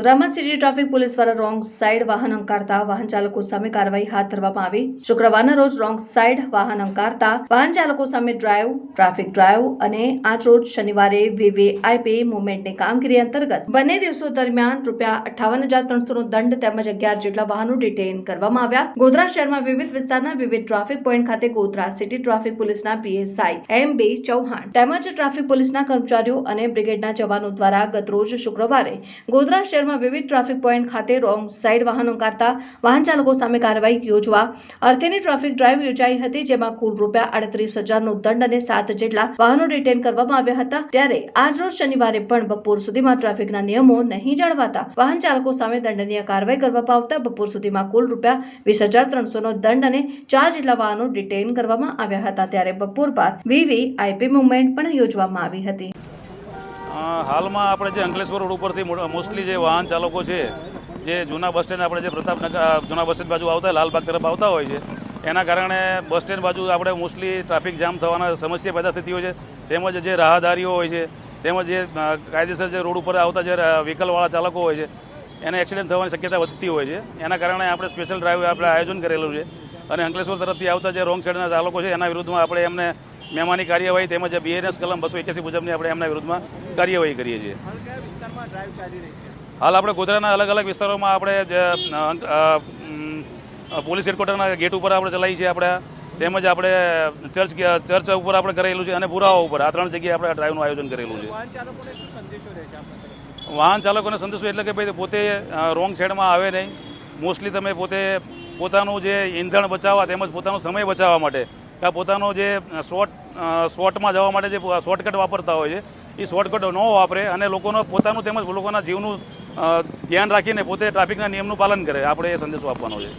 City traffic police દ્વારા wrong side વાહન અંકારતા વાહન ચાલકો સામે કાર્યવાહી હાથ ધરવામાં આવી. શુક્રવારના રોજ રોંગ સાઇડ વાહન અંકારતા વાહન ચાલકો સામે ડ્રાઈવ, ટ્રાફિક ડ્રાઈવ અને આજ રોજ શનિવારે વીવીઆઈપી મુવમેન્ટની કામગીરી અંતર્ગત બંને દિવસો દરમિયાન રૂપિયા અઠાવન હજાર ત્રણસો નો દંડ તેમજ અગિયાર જેટલા વાહનો ડિટેઇન કરવામાં આવ્યા. ગોધરા શહેરમાં વિવિધ વિસ્તારના વિવિધ ટ્રાફિક પોઈન્ટ ખાતે ગોધરા સિટી ટ્રાફિક પોલીસના પીએસઆઈ એમ બી ચૌહાણ તેમજ ટ્રાફિક પોલીસના કર્મચારીઓ અને બ્રિગેડના જવાનો દ્વારા ગતરોજ શુક્રવારે ગોધરા શહેરમાં વિવિધ ટ્રાફિક પોઈન્ટ ખાતે રોંગ સાઈડ વાહનો કાઢતા વાહન ચાલકો સામે કાર્યવાહી યોજવા અર્થેની ટ્રાફિક ડ્રાઈવ યોજાઈ હતી, જેમાં કુલ રૂપિયા આડત્રીસ હજારનો દંડ અને સાત જેટલા વાહનો રિટેન કરવામાં આવ્યા હતા. ત્યારે આજરોજ શનિવારે પણ બપોર સુધીમાં ટ્રાફિકના નિયમો નહીં જાળવાતા વાહન ચાલકો સામે દંડનીય કાર્યવાહી કરવામાં આવતા બપોર સુધીમાં કુલ રૂપિયા વીસ હજાર ત્રણસોનો દંડ અને ચાર જેટલા વાહનો ડિટેન કરવામાં આવ્યા હતા. ત્યારે બપોર બાદ વીવી આઈપી મુવમેન્ટ પણ યોજવામાં આવી હતી. હાલમાં આપણે જે અંકલેશ્વર રોડ ઉપરથી મોસ્ટલી જે વાહન ચાલકો છે, જે જૂના બસ સ્ટેન્ડ આપણે જે પ્રતાપનગર જૂના બસ સ્ટેન્ડ બાજુ આવતા, લાલબાગ તરફ આવતા હોય છે, એના કારણે બસ સ્ટેન્ડ બાજુ આપણે મોસ્ટલી ટ્રાફિક જામ થવાના સમસ્યા પેદા થતી હોય છે. તેમજ જે રાહદારીઓ હોય છે, તેમજ જે કાયદેસર જે રોડ ઉપર આવતા જે વ્હીકલવાળા ચાલકો હોય છે, એને એક્સિડન્ટ થવાની શક્યતા વધતી હોય છે. એના કારણે આપણે સ્પેશિયલ ડ્રાઈવ આપણે આયોજન કરેલું છે. અને અંકલેશ્વર તરફથી આવતા જે રોંગ સાઈડના ચાલકો છે, એના વિરુદ્ધમાં આપણે એમને મહેમાની કાર્યવાહી તેમજ બીએનએસ કલમ બસો એક્યાસી મુજબની આપણે એમના વિરુદ્ધમાં કાર્યવાહી કરીએ છીએ. હાલ આપણે ગોધરાના અલગ અલગ વિસ્તારોમાં આપણે પોલીસ હેડક્વાર્ટરના ગેટ ઉપર આપણે ચલાવી છીએ આપણે. તેમજ આપણે ચર્ચ ચર્ચ ઉપર આપણે કરેલું છે અને પુરાવા ઉપર. આ ત્રણ જગ્યાએ આપણે ડ્રાઈવનું આયોજન કરેલું છે. વાહન ચાલકોને સંદેશો એટલે કે ભાઈ પોતે રોંગ સાઈડમાં આવે નહીં. મોસ્ટલી તમે પોતે પોતાનું જે ઈંધણ બચાવવા તેમજ પોતાનો સમય બચાવવા માટે કે પોતાનો જે શોર્ટ શોર્ટમાં જવા માટે જે શોર્ટકટ વાપરતા હોય છે એ શોર્ટકટ ન વાપરે અને લોકોનો પોતાનું તેમજ લોકોના જીવનું ધ્યાન રાખીને પોતે ટ્રાફિકના નિયમનું પાલન કરે. આપણે એ સંદેશો આપવાનો છે.